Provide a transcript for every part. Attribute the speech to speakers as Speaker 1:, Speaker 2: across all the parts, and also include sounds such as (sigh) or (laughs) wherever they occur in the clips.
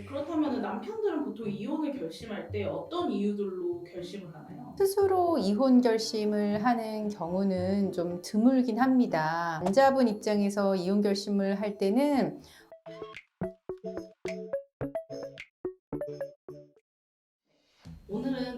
Speaker 1: 네, 그렇다면 남편들은 보통 이혼을 결심할 때 어떤 이유들로 결심을 하나요?
Speaker 2: 스스로 이혼 결심을 하는 경우는 좀 드물긴 합니다. 남자분 입장에서 이혼 결심을 할 때는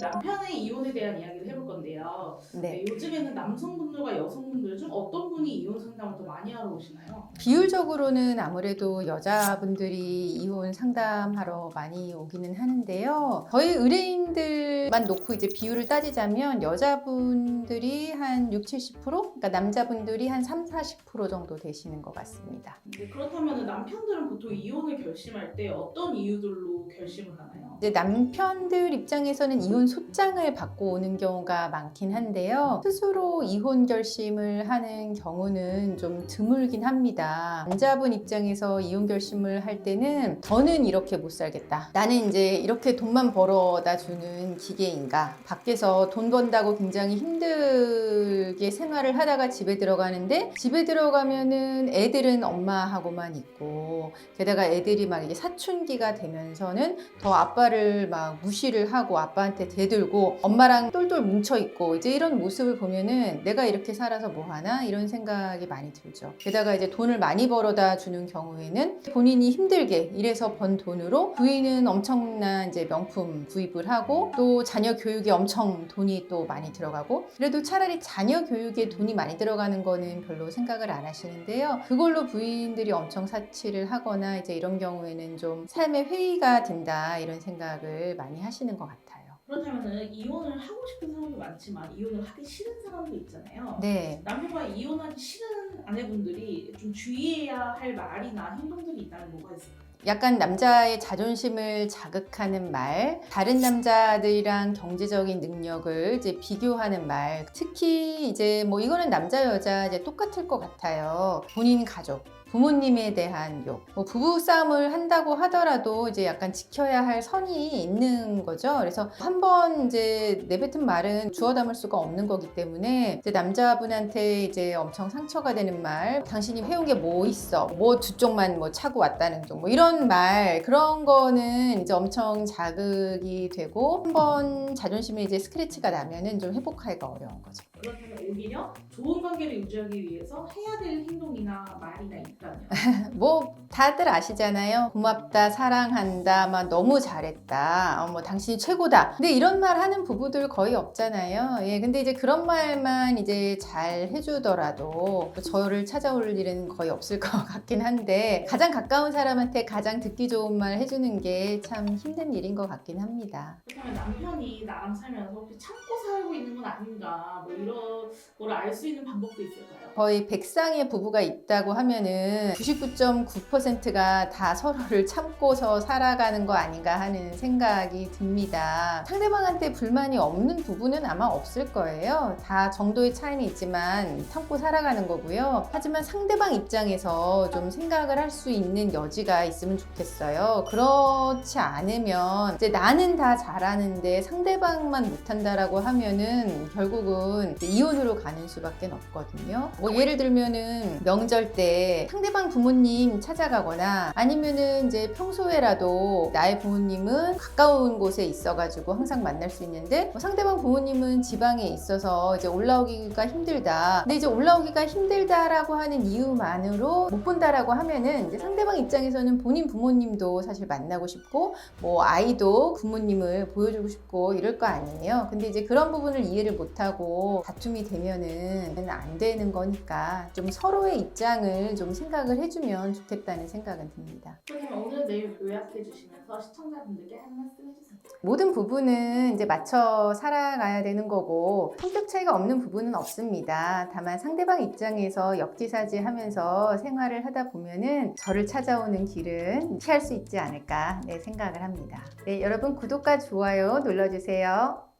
Speaker 1: 남편의 이혼에 대한 이야기를 해볼 건데요.
Speaker 2: 네,
Speaker 1: 네, 요즘에는 남성분들과 여성분들 중 어떤 분이 이혼 상담을 더 많이 하러 오시나요?
Speaker 2: 비율적으로는 아무래도 여자분들이 이혼 상담하러 많이 오기는 하는데요. 저희 의뢰인들만 놓고 이제 비율을 따지자면 여자분들이 한 6, 70%? 그러니까 남자분들이 한 3, 40% 정도 되시는 것 같습니다.
Speaker 1: 네, 그렇다면 남편들은 보통 이혼을 결심할 때 어떤 이유들로 결심을 하나요?
Speaker 2: 이제 남편들 입장에서는 이혼 소장을 받고 오는 경우가 많긴 한데요. 스스로 이혼 결심을 하는 경우는 좀 드물긴 합니다. 남자분 입장에서 이혼 결심을 할 때는 저는 이렇게 못 살겠다. 나는 이제 이렇게 돈만 벌어다 주는 기계인가. 밖에서 돈 번다고 굉장히 힘들게 생활을 하다가 집에 들어가는데 집에 들어가면은 애들은 엄마하고만 있고 게다가 애들이 막 이게 사춘기가 되면서는 더 아빠를 막 무시를 하고 아빠한테 대들고 엄마랑 똘똘 뭉쳐 있고 이제 이런 모습을 보면은 내가 이렇게 살아서 뭐 하나 이런 생각이 많이 들죠. 게다가 이제 돈을 많이 벌어다 주는 경우에는 본인이 힘들게 일해서 번 돈으로 부인은 엄청난 이제 명품 구입을 하고 또 자녀 교육에 엄청 돈이 또 많이 들어가고 그래도 차라리 자녀 교육에 돈이 많이 들어가는 거는 별로 생각을 안 하시는데요. 그걸로 부인들이 엄청 사치를 하거나 이제 이런 경우에는 좀 삶의 회의가 된다 이런 생각 을 많이 하시는 것 같아요.
Speaker 1: 그렇다면 이혼을 하고 싶은 사람도 많지만 이혼을 하기 싫은 사람도 있잖아요.
Speaker 2: 네.
Speaker 1: 남편과 이혼하기 싫은 아내분들이 좀 주의해야 할 말이나 행동들이 있다면 뭐가 있을까요?
Speaker 2: 약간 남자의 자존심을 자극하는 말, 다른 남자들이랑 경제적인 능력을 이제 비교하는 말, 특히 이제 뭐 이거는 남자 여자 이제 똑같을 것 같아요. 본인 가족. 부모님에 대한 욕. 뭐 부부 싸움을 한다고 하더라도 이제 약간 지켜야 할 선이 있는 거죠. 그래서 한 번 이제 내뱉은 말은 주워 담을 수가 없는 거기 때문에 이제 남자분한테 이제 엄청 상처가 되는 말, 당신이 해온 게 뭐 있어? 뭐 두 쪽만 뭐 차고 왔다는 둥, 뭐 이런 말 그런 거는 이제 엄청 자극이 되고 한 번 자존심에 이제 스크래치가 나면은 좀 회복하기가 어려운 거죠.
Speaker 1: 그렇다면 오히려 좋은 관계를 유지하기 위해서 해야 될 행동이나 말이나 (laughs) 있다면
Speaker 2: 뭐 다들 아시잖아요. 고맙다, 사랑한다, 막 너무 잘했다, 어, 뭐 당신이 최고다. 근데 이런 말 하는 부부들 거의 없잖아요. 예, 근데 이제 그런 말만 이제 잘 해주더라도 저를 찾아올 일은 거의 없을 (laughs) 것 같긴 한데 가장 가까운 사람한테 가장 듣기 좋은 말 해주는 게 참 힘든 일인 것 같긴 합니다.
Speaker 1: 그렇다면 남편이 나랑 살면서 혹시 참고 살고 있는 건 아닌가 뭐 이런 걸 알 수 있는 방법도 있을까요?
Speaker 2: 거의 100쌍의 부부가 있다고 하면은 99.9%가 다 서로를 참고서 살아가는 거 아닌가 하는 생각이 듭니다. 상대방한테 불만이 없는 부부는 아마 없을 거예요. 다 정도의 차이는 있지만 참고 살아가는 거고요. 하지만 상대방 입장에서 좀 생각을 할 수 있는 여지가 있으면 좋겠어요. 그렇지 않으면 이제 나는 다 잘하는데 상대방만 못한다라고 하면은 결국은 이혼으로 가는 수밖에 없거든요. 뭐 예를 들면은 명절 때 상대방 부모님 찾아가 거나 아니면은 이제 평소에라도 나의 부모님은 가까운 곳에 있어가지고 항상 만날 수 있는데 뭐 상대방 부모님은 지방에 있어서 이제 올라오기가 힘들다. 근데 이제 올라오기가 힘들다라고 하는 이유만으로 못 본다라고 하면은 이제 상대방 입장에서는 본인 부모님도 사실 만나고 싶고 뭐 아이도 부모님을 보여주고 싶고 이럴 거 아니에요. 근데 이제 그런 부분을 이해를 못하고 다툼이 되면은 안 되는 거니까 좀 서로의 입장을 좀 생각을 해주면 좋겠다는 생각은 듭니다.
Speaker 1: 그렇다면 오늘 내일 요약해 주시면서 시청자분들께 한 말씀 해주세요.
Speaker 2: 모든 부부는 이제 맞춰 살아가야 되는 거고 성격 차이가 없는 부부는 없습니다. 다만 상대방 입장에서 역지사지 하면서 생활을 하다 보면은 저를 찾아오는 길은 피할 수 있지 않을까 네, 생각을 합니다. 네, 여러분 구독과 좋아요 눌러주세요.